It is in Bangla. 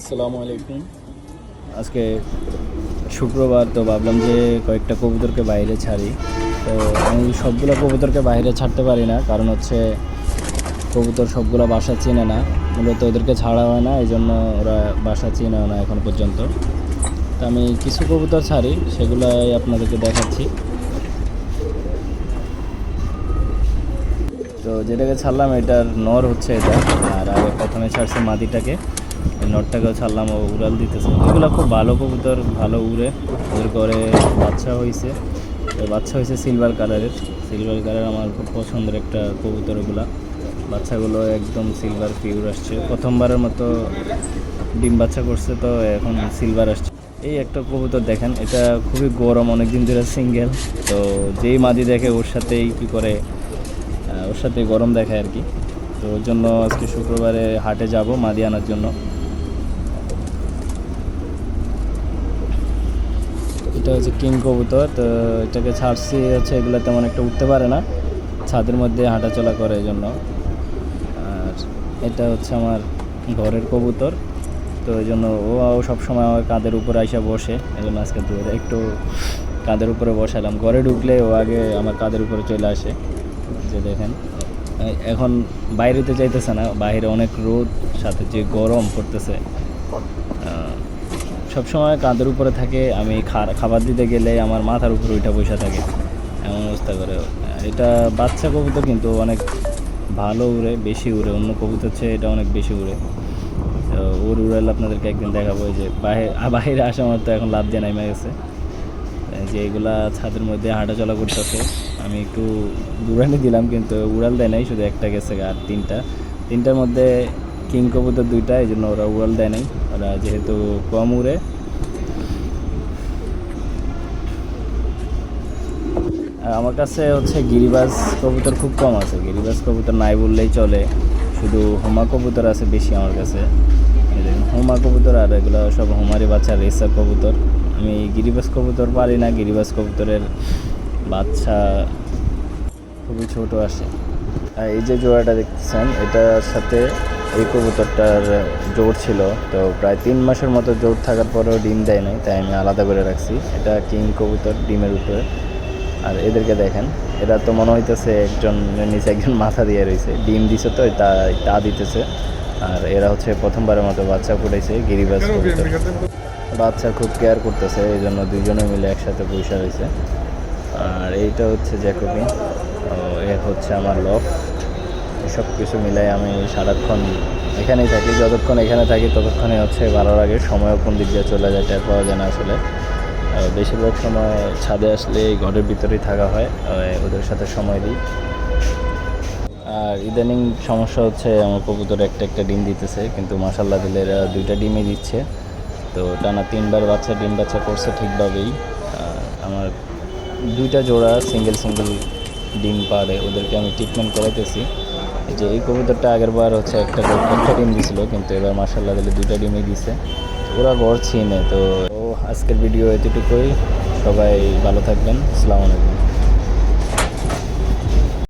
আসসালামু আলাইকুম। আজকে শুক্রবার তো ভাবলাম যে কয়েকটা কবুতরকে বাইরে ছাড়ি। তো আমি সবগুলো কবুতরকে বাইরে ছাড়তে পারি না, কারণ হচ্ছে কবুতর সবগুলো বাসা চেনে না। মূলত ওদেরকে ছাড়া হয় না এই জন্য ওরা বাসা চেনেও না এখন পর্যন্ত। তো আমি কিছু কবুতর ছাড়ি, সেগুলাই আপনাদেরকে দেখাচ্ছি। তো যেটাকে ছাড়লাম, এটার নর হচ্ছে এটা, আর আগে প্রথমে ছাড়ছে মাদিটাকে। এই নরটাকেও ছাড়লাম, ও উড়াল দিতেছে। এগুলো খুব ভালো কবুতর, ভালো উড়ে। ওদের করে বাচ্চা হয়েছে বাচ্চা হয়েছে সিলভার কালারের সিলভার কালার আমার খুব পছন্দের একটা কবুতর ওগুলা বাচ্চাগুলো একদম সিলভার পিওর আসছে। প্রথমবারের মতো ডিম বাচ্চা করছে, তো এখন সিলভার আসছে। এই একটা কবুতর দেখেন, এটা খুবই গরম, অনেকদিন ধরে সিঙ্গেল তো যেই মাদি দেখে ওর সাথেই কী করে ওর সাথে গরম দেখায় আর কি। তো ওর জন্য আজকে শুক্রবারে হাটে যাব মাদি আনার জন্য। এটা হচ্ছে কিং কবুতর, তো এটাকে ছাড়ছি হচ্ছে এগুলো তেমন একটা উঠতে পারে না, ছাদের মধ্যে হাঁটাচলা করে এই জন্য আর এটা হচ্ছে আমার ঘরের কবুতর, তো এই জন্য ও সবসময় আমার কাঁধের উপরে আইসা বসে এই জন্য আজকে দূরে একটু কাঁধের উপরে বসালাম। ঘরে ঢুকলে ও আগে আমার কাঁধের উপরে চলে আসে, যে দেখেন। এখন বাইরেতে যাইতেছে না বাইরে অনেক রোদ সাথে যে গরম পড়তেছে। সবসময় কাঁধের উপরে থাকে আমি খা- খাবার দিতে গেলে আমার মাথার উপরে ওইটা বসে থাকে এমন অবস্থা করে। এটা বাচ্চা কবুতর কিন্তু অনেক ভালো উড়ে বেশি উড়ে অন্য কবুতর চেয়ে এটা অনেক বেশি উড়ে। তো ওর উড়াল আপনাদেরকে একদিন দেখাবো যে বাইরে বাইরে আসা আমার তো এখন লাভ দিয়ে নেমে গেছে। যে এগুলা ছাদের মধ্যে হাঁটাচলা করতেছে। আমি একটু দূরানি দিলাম, কিন্তু উড়াল দেয় নাই, শুধু একটা গেছে আর তিনটা। তিনটার মধ্যে কিং কবুতর দুইটা, এই জন্য ওরা উড়াল দেয় নাই। ওরা যেহেতু কম উড়ে। আর আমার কাছে হচ্ছে গিরিবাজ কবুতর খুব কম আছে। গিরিবাজ কবুতর নাই বললেই চলে। শুধু হোমা কবুতর আছে বেশি আমার কাছে। হোমা কবুতর আর এগুলো সব হোমারি বাচ্চা, রেসার কবুতর। আমি গিরিবাস কবুতর পারি না গিরিবাজ কবুতরের বাচ্চা খুবই ছোট আসে আর এই যে জোড়াটা দেখতেছেন, এটার সাথে এই কবুতরটার জোর ছিল, তো প্রায় তিন মাসের মতো জোর থাকার পরেও ডিম দেয় নাই, তাই আমি আলাদা করে রাখছি। এটা কিং কবুতর ডিমের উপরে। আর এদেরকে দেখেন, এরা তো মনে হইতেছে একজন নিচে একজন মাথা দিয়ে রয়েছে ডিম দিছে তো তা তা দিতেছে। আর এরা হচ্ছে প্রথমবারের মতো বাচ্চা ফুটেছে গিরিবাজ কবুতর। বাচ্চা খুব কেয়ার করতেছে এই জন্য দুজনে মিলে একসাথে পয়সা রয়েছে আর এইটা হচ্ছে জ্যাকোবিন এ হচ্ছে আমার লক। সব কিছু মিলাই আমি সারাক্ষণ এখানেই থাকি যতক্ষণ এখানে থাকি ততক্ষণে হচ্ছে ভালো লাগে সময়ও কোন দিক দিয়ে চলে যায় টের পাওয়া যায় না আসলে। বেশিরভাগ সময় ছাদে আসলে এই ঘরের ভিতরেই থাকা হয় ওদের সাথে সময় দিই। আর ইদানিং সমস্যা হচ্ছে, আমার কবুতর একটা একটা ডিম দিতেছে, কিন্তু মাসাল্লাহ দিলে এরা দুইটা ডিমই দিচ্ছে। তো টানা তিনবার বাচ্চা, ডিম বাচ্চা করছে ঠিকভাবেই। আমার দুইটা জোড়া সিঙ্গেল সিঙ্গেল ডিম পারে, ওদেরকে আমি ট্রিটমেন্ট করাইতেছি। যে এই কবুতরটা আগের বার হচ্ছে একটা একটা ডিম দিছিল, কিন্তু এবার মাসাল্লাহ দিলে দুইটা ডিমই দিছে। ওরা ঘর ছিনে তো আজকের ভিডিও এতটুকুই। সবাই ভালো থাকবেন। আসসালামু আলাইকুম।